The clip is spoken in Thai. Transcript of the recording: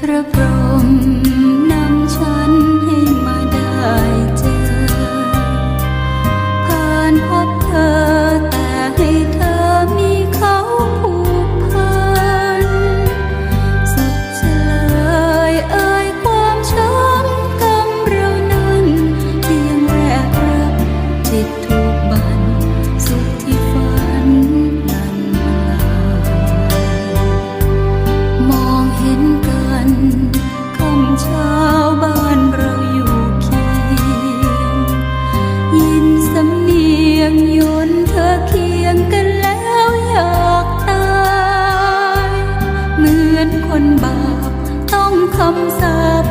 ព្រះព្រំ สำเนียงยนเธอเคียงกันแล้วอยากตาย เหมือนคนบ้า